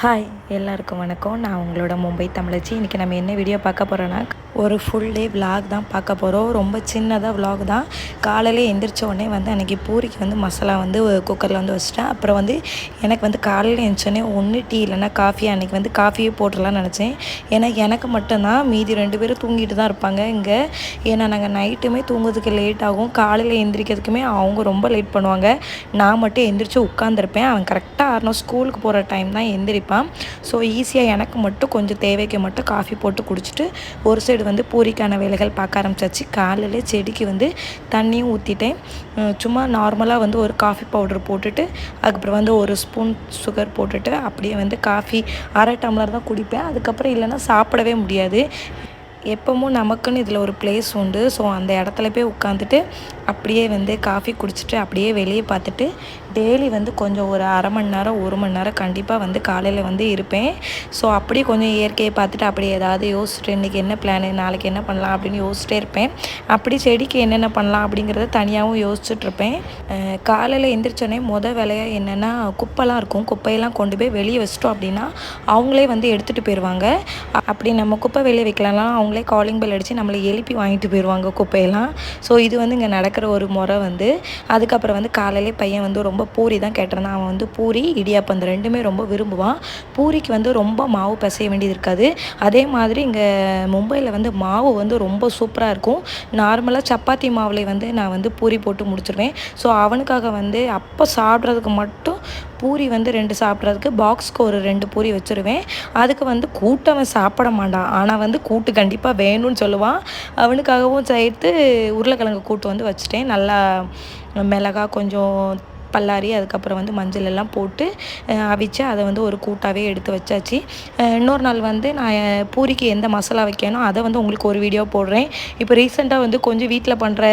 Hi எல்லாருக்கும் வணக்கம். நான் உங்களோட மும்பை தமிழச்சி. இன்றைக்கி நம்ம என்ன வீடியோ பார்க்க போகிறோன்னா ஒரு ஃபுல் டே விலாக் தான் பார்க்க போகிறோம் ரொம்ப சின்னதாக விலாக் தான். காலையில் எந்திரிச்ச உடனே வந்து அன்றைக்கி பூரிக்கு வந்து மசாலா வந்து குக்கரில் வந்து வச்சிட்டேன். அப்புறம் வந்து எனக்கு வந்து காலையில் எழுந்தோடனே ஒன்று டீ இல்லைன்னா காஃபி அன்றைக்கி வந்து காஃபியே போட்டுடலாம்னு நினச்சேன். ஏன்னா எனக்கு மட்டும்தான் மீதி ரெண்டு பேரும் தூங்கிட்டு தான் இருப்பாங்க இங்கே. ஏன்னா நாங்கள் நைட்டுமே தூங்குறதுக்கு லேட் ஆகும். காலையில் எந்திரிக்கிறதுக்குமே அவங்க ரொம்ப லேட் பண்ணுவாங்க. நான் மட்டும் எந்திரிச்சு உட்காந்துருப்பேன் அவன் கரெக்டாக ஆறணும். ஸ்கூலுக்கு போகிற டைம் தான் எந்திரிப்பான் ஸோ ஈஸியாக எனக்கு மட்டும் கொஞ்சம் தேவைக்கு மட்டும் காஃபி போட்டு குடிச்சிட்டு ஒரு சைடு வந்து பூரிக்கான வேலைகள் பார்க்க ஆரம்பிச்சாச்சு. காலையில் செடிக்கு வந்து தண்ணியும் ஊற்றிட்டேன் சும்மா நார்மலாக வந்து ஒரு காஃபி பவுடர் போட்டுட்டு அதுக்கப்புறம் வந்து ஒரு ஸ்பூன் சுகர் போட்டுட்டு அப்படியே வந்து காஃபி அரை டம்ளர் தான் குடிப்பேன். அதுக்கப்புறம் இல்லைன்னா சாப்பிடவே முடியாது. எப்பவும் நமக்குன்னு இதில் ஒரு பிளேஸ் உண்டு. ஸோ அந்த இடத்துல போய் உட்காந்துட்டு அப்படியே வந்து காஃபி குடிச்சிட்டு அப்படியே வெளியே பார்த்துட்டு டெய்லி வந்து கொஞ்சம் ஒரு அரை மணி நேரம் ஒரு மணி நேரம் கண்டிப்பாக வந்து காலையில் வந்து இருப்பேன். ஸோ அப்படியே கொஞ்சம் இயற்கையை பார்த்துட்டு அப்படியே ஏதாவது யோசிச்சுட்டு இன்றைக்கி என்ன பிளானு நாளைக்கு என்ன பண்ணலாம் அப்படின்னு யோசிச்சிட்டே இருப்பேன். அப்படி செடிக்கு என்னென்ன பண்ணலாம் அப்படிங்கிறத தனியாகவும் யோசிச்சுட்ருப்பேன் காலையில் எந்திரிச்சோடனே மொதல் வேலையாக என்னென்னா குப்பைலாம் இருக்கும். குப்பையெல்லாம் கொண்டு போய் வெளியே வச்சிட்டோம் அப்படின்னா அவங்களே வந்து எடுத்துகிட்டு போயிடுவாங்க அப்படி நம்ம குப்பை வெளியே வைக்கலாம் அவங்களே காலிங் பெல் அடித்து நம்மளை எழுப்பி வாங்கிட்டு போயிடுவாங்க குப்பையெல்லாம். ஸோ இது வந்து இங்கே நடக்கிற ஒரு முறை வந்து அதுக்கப்புறம் வந்து காலையிலே பையன் வந்து ரொம்ப பூரி தான் கேட்டிருந்தான். அவன் வந்து பூரி இடியாப்பம் அந்த ரெண்டுமே ரொம்ப விரும்புவான். பூரிக்கு வந்து ரொம்ப மாவு பிசைய வேண்டியது இருக்காது. அதே மாதிரி இங்கே மும்பையில் வந்து மாவு வந்து ரொம்ப சூப்பராக இருக்கும். நார்மலாக சப்பாத்தி மாவுலேயே வந்து நான் வந்து பூரி போட்டு முடிச்சிருவேன். ஸோ அவனுக்காக வந்து அப்போ சாப்பிட்றதுக்கு மட்டும் பூரி வந்து ரெண்டு சாப்பிட்றதுக்கு பாக்ஸ்க்கு ஒரு ரெண்டு பூரி வச்சுருவேன். அதுக்கு வந்து கூட்டவன் சாப்பிட மாட்டான் ஆனால் வந்து கூட்டு கண்டிப்பாக வேணும்னு சொல்லுவான் அவனுக்காகவும் சேர்த்து உருளைக்கிழங்கு கூட்டு வந்து வச்சுட்டேன். நல்லா மிளகா கொஞ்சம் பல்லாரி அதுக்கப்புறம் வந்து மஞ்சள் எல்லாம் போட்டு அவிச்சு அதை வந்து ஒரு கூட்டாகவே எடுத்து வச்சாச்சு. இன்னொரு நாள் வந்து நான் பூரிக்கு எந்த மசாலா வைக்கணும் அதை வந்து உங்களுக்கு ஒரு வீடியோ போடுறேன். இப்போ ரீசெண்டாக வந்து கொஞ்சம் வீட்டில் பண்ணுற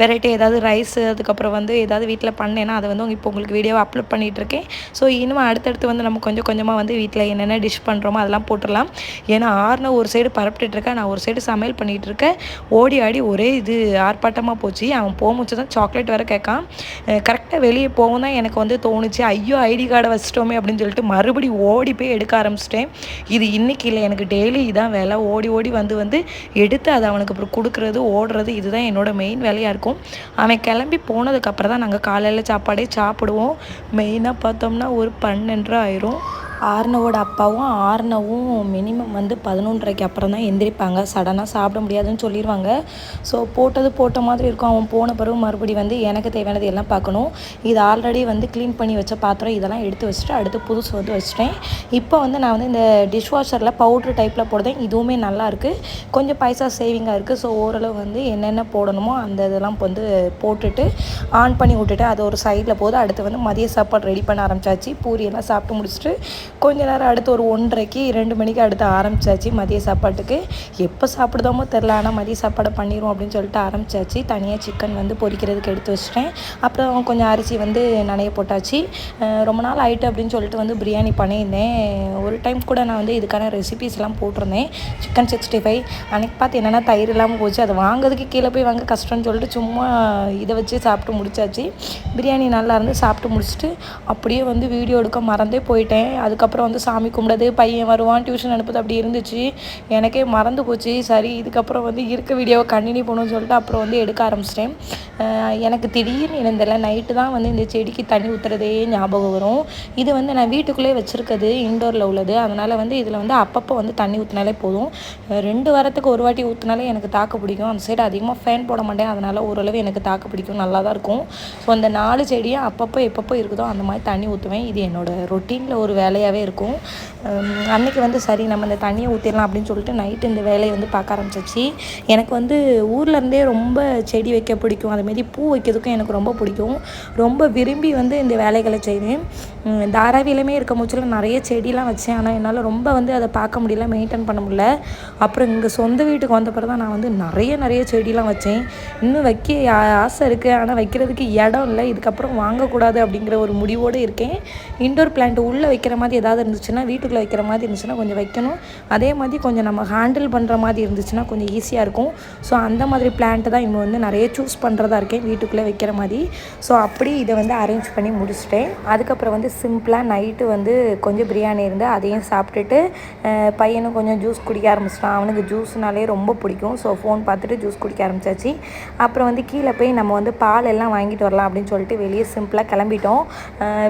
வெரைட்டி ஏதாவது ரைஸ் அதுக்கப்புறம் வந்து ஏதாவது வீட்டில் பண்ணேன்னா அதை வந்து இப்போ உங்களுக்கு வீடியோ அப்லோட் பண்ணிகிட்டு இருக்கேன் ஸோ இன்னும் அடுத்தடுத்து வந்து நம்ம கொஞ்சம் கொஞ்சமாக வந்து வீட்டில் என்னென்ன டிஷ் பண்ணுறோமோ அதெல்லாம் போட்டுடலாம். ஏன்னா ஆறுன ஒரு சைடு பரப்பிட்டு இருக்கேன். நான் ஒரு சைடு சமையல் பண்ணிகிட்டு இருக்கேன். ஓடி ஆடி ஒரே இது ஆர்ப்பாட்டமாக போச்சு. அவன் போமுச்சு தான் சாக்லேட் வேறு கேட்கான். கரெக்டாக வெளியே போ போகும் தான் எனக்கு வந்து தோணுச்சு. ஐயோ ஐடி கார்டை வச்சிட்டோமே அப்படின்னு சொல்லிட்டு மறுபடி ஓடி போய் எடுக்க ஆரம்பிச்சிட்டேன். இது இன்றைக்கி இல்லை எனக்கு டெய்லி இதான் வேலை. ஓடி ஓடி வந்து வந்து எடுத்து அதை அவனுக்கு அப்புறம் கொடுக்குறது ஓடுறது இதுதான் என்னோட மெயின் வேலையாக இருக்கும். அவன் கிளம்பி போனதுக்கப்புறம் தான் நாங்கள் காலையில் சாப்பாடே சாப்பிடுவோம். மெயினாக பார்த்தோம்னா ஒரு பன்னெண்டு ஆயிரும். ஆர்னவோட அப்பாவும் ஆர்னவும் மினிமம் வந்து பதினொன்றரைக்கு அப்புறம் தான் எந்திரிப்பாங்க. சடனாக சாப்பிட முடியாதுன்னு சொல்லிடுவாங்க ஸோ போட்டது போட்ட மாதிரி இருக்கும். அவன் போன பிறகு மறுபடி வந்து எனக்கு தேவையானது எல்லாம் பார்க்கணும். இது ஆல்ரெடி வந்து க்ளீன் பண்ணி வச்ச பாத்திரம். இதெல்லாம் எடுத்து வச்சுட்டு அடுத்து புதுசு வந்து வச்சுட்டேன். இப்போ வந்து நான் வந்து இந்த டிஷ் வாஷரில் பவுட்ரு டைப்பில் போடுறேன். இதுவுமே நல்லா இருக்குது கொஞ்சம் பைசா சேவிங்காக இருக்குது ஸோ ஓரளவு வந்து என்னென்ன போடணுமோ அந்த இதெல்லாம் வந்து போட்டுட்டு ஆன் பண்ணி விட்டுட்டு அது ஒரு சைடில் போது அடுத்து வந்து மதிய சாப்பாடு ரெடி பண்ண ஆரம்பிச்சாச்சு. பூரியெல்லாம் சாப்பிட்டு முடிச்சுட்டு கொஞ்ச நேரம் அடுத்து ஒரு ஒன்றரைக்கு ரெண்டு மணிக்கு அடுத்து ஆரம்பிச்சாச்சு மதிய சாப்பாட்டுக்கு. எப்போ சாப்பிடுதோமோ தெரில ஆனால் மதிய சாப்பாடை பண்ணிடுவோம் அப்படின்னு சொல்லிட்டு ஆரம்பிச்சாச்சு. தனியாக சிக்கன் வந்து பொரிக்கிறதுக்கு எடுத்து வச்சிட்டேன். அப்புறம் கொஞ்சம் அரிசி வந்து நனைய போட்டாச்சு. ரொம்ப நாள் ஆயிட்டு அப்படின்னு சொல்லிட்டு வந்து பிரியாணி பண்ணியிருந்தேன். ஒரு டைம் கூட நான் வந்து இதுக்கான ரெசிபிஸ்லாம் போட்டிருந்தேன். சிக்கன் சிக்ஸ்டி ஃபைவ் அன்னைக்கு பார்த்து என்னென்னா தயிர் இல்லாமல் போச்சு அது வாங்குறதுக்கு கீழே போய் வாங்க கஷ்டம்னு சொல்லிட்டு சும்மா இதை வச்சு சாப்பிட்டு முடிச்சாச்சு. பிரியாணி நல்லா இருந்து சாப்பிட்டு முடிச்சுட்டு அப்படியே வந்து வீடியோ எடுக்க மறந்தே போயிட்டேன். அது அதுக்கப்புறம் வந்து சாமி கும்பிடுது பையன் வருவான் டியூஷன் அனுப்புது அப்படி இருந்துச்சு. எனக்கே மறந்து போச்சு. சரி இதுக்கப்புறம் வந்து இருக்க வீடியோவை கண்டினியூ பண்ணணும்னு சொல்லிட்டு அப்புறம் வந்து எடுக்க ஆரம்பிச்சிட்டேன். எனக்கு திடீர்னு இருந்ததில்ல நைட்டு தான் வந்து இந்த செடிக்கு தண்ணி ஊற்றுறதே ஞாபகம் வரும். இது வந்து நான் வீட்டுக்குள்ளே வச்சுருக்கிறது இன்டோரில் உள்ளது. அதனால் வந்து இதில் வந்து அப்பப்போ வந்து தண்ணி ஊற்றினாலே போதும். ரெண்டு வாரத்துக்கு ஒரு வாட்டி ஊற்றினாலே எனக்கு தாக்க பிடிக்கும். அந்த சைடு அதிகமாக ஃபேன் போட மாட்டேன். அதனால் ஓரளவு எனக்கு தாக்க பிடிக்கும். நல்லா தான் இருக்கும். ஸோ அந்த நாலு செடியும் அப்பப்போ எப்பப்போ இருக்குதோ அந்த மாதிரி தண்ணி ஊற்றுவேன் இது என்னோடய ரொட்டீனில் ஒரு வேலையாகவே இருக்கும். அன்னைக்கு வந்து சரி நம்ம இந்த தண்ணியை ஊற்றிடலாம் அப்படின்னு சொல்லிட்டு நைட்டு இந்த வேலையை வந்து பார்க்க ஆரம்பிச்சிச்சு. எனக்கு வந்து ஊர்லேருந்தே ரொம்ப செடி வைக்க பிடிக்கும். அதுமாரி பூ வைக்கிறதுக்கும் எனக்கு ரொம்ப பிடிக்கும். ரொம்ப விரும்பி வந்து இந்த வேலைகளை செய்வேன். ஹம், தாராவியிலுமே இருக்க முச்சில் நிறைய செடிலாம் வச்சேன். ஆனால் என்னால் ரொம்ப வந்து அதை பார்க்க முடியல மெயின்டைன் பண்ண முடியல. அப்புறம் இங்கே சொந்த வீட்டுக்கு வந்த பிறகு தான் நான் வந்து நிறைய நிறைய செடிலாம் வச்சேன். இன்னும் வைக்க ஆசை இருக்குது ஆனால் வைக்கிறதுக்கு இடம் இல்லை. இதுக்கப்புறம் வாங்கக்கூடாது அப்படிங்கிற ஒரு முடிவோடு இருக்கேன். இன்டோர் பிளான்ட் உள்ளே வைக்கிற மாதிரி ஏதாவது இருந்துச்சுன்னா வீட்டுக்குள்ளே வைக்கிற மாதிரி இருந்துச்சுன்னா கொஞ்சம் வைக்கணும். அதே மாதிரி கொஞ்சம் நம்ம ஹேண்டில் பண்ணுற மாதிரி இருந்துச்சுன்னா கொஞ்சம் ஈஸியாக இருக்கும். ஸோ அந்த மாதிரி பிளான்ட்டு தான் இன்னும் வந்து நிறைய சூஸ் பண்ணுறதா இருக்கேன் வீட்டுக்குள்ளே வைக்கிற மாதிரி. ஸோ அப்படி இதை வந்து அரேஞ்ச் பண்ணி முடிச்சிட்டேன். அதுக்கப்புறம் வந்து சிம்பிளாக நைட்டு வந்து கொஞ்சம் பிரியாணி இருந்து அதையும் சாப்பிட்டுட்டு பையனும் கொஞ்சம் ஜூஸ் குடிக்க ஆரம்பிச்சிட்டான். அவனுக்கு ஜூஸ்னாலே ரொம்ப பிடிக்கும். ஸோ ஃபோன் பார்த்துட்டு ஜூஸ் குடிக்க ஆரம்பிச்சாச்சு. அப்புறம் வந்து கீழே போய் நம்ம வந்து பால் எல்லாம் வாங்கிட்டு வரலாம் அப்படின்னு சொல்லிட்டு வெளியே சிம்பிளாக கிளம்பிட்டோம்.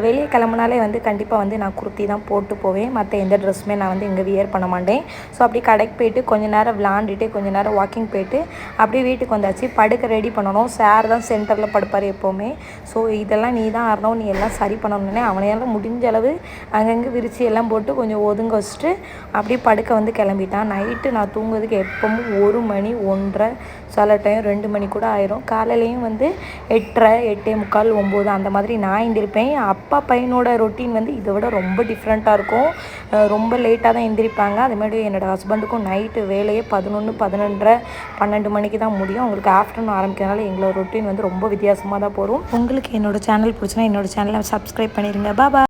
வெளியே கிளம்புனாலே வந்து கண்டிப்பாக வந்து நான் குர்த்தி தான் போட்டு போவேன். மற்ற எந்த ட்ரெஸ்ஸுமே நான் வந்து இங்கே வியர் பண்ண மாட்டேன். ஸோ அப்படி கடைக்கு போயிட்டு கொஞ்ச நேரம் விளாண்டுட்டு கொஞ்ச நேரம் வாக்கிங் போயிட்டு அப்படியே வீட்டுக்கு வந்தாச்சு. படுக்க ரெடி பண்ணணும். சார் தான் சென்டரில் படுப்பார் எப்போவுமே. ஸோ இதெல்லாம் நீ தான் ஆறணும் நீ எல்லாம் சரி பண்ணணும்னே அவனையெல்லாம் முடிஞ்ச அளவு அங்கங்கே விரிச்சு எல்லாம் போட்டு கொஞ்சம் ஒதுங்க வச்சுட்டு அப்படியே படுக்க வந்து கிளம்பிட்டான். நைட்டு நான் தூங்குறதுக்கு எப்பவும் ஒரு மணி ஒன்றரை சில டைம் ரெண்டு மணி கூட ஆயிரும். காலையிலையும் வந்து எட்டரை எட்டே முக்கால் ஒம்பது அந்த மாதிரி நான் எழுந்திருப்பேன். அப்பா பையனோட ரொட்டீன் வந்து இதை விட ரொம்ப டிஃப்ரெண்ட் டிஃப்ரெண்ட்டாக இருக்கும். ரொம்ப லேட்டாக தான் எந்திரிப்பாங்க. அதேமாதிரி என்னோடய ஹஸ்பண்டுக்கும் நைட்டு வேலையே பதினொன்று பதினொன்றரை பன்னெண்டு மணிக்கு தான் முடியும். அவங்களுக்கு ஆஃப்டர்நூன் ஆரம்பிக்கிறதுனால எங்களோட ரொட்டீன் வந்து ரொம்ப வித்தியாசமாக தான் போகும். உங்களுக்கு என்னோட சேனல் பிடிச்சினா என்னோட சேனலை சப்ஸ்கிரைப் பண்ணிடுங்க பாபா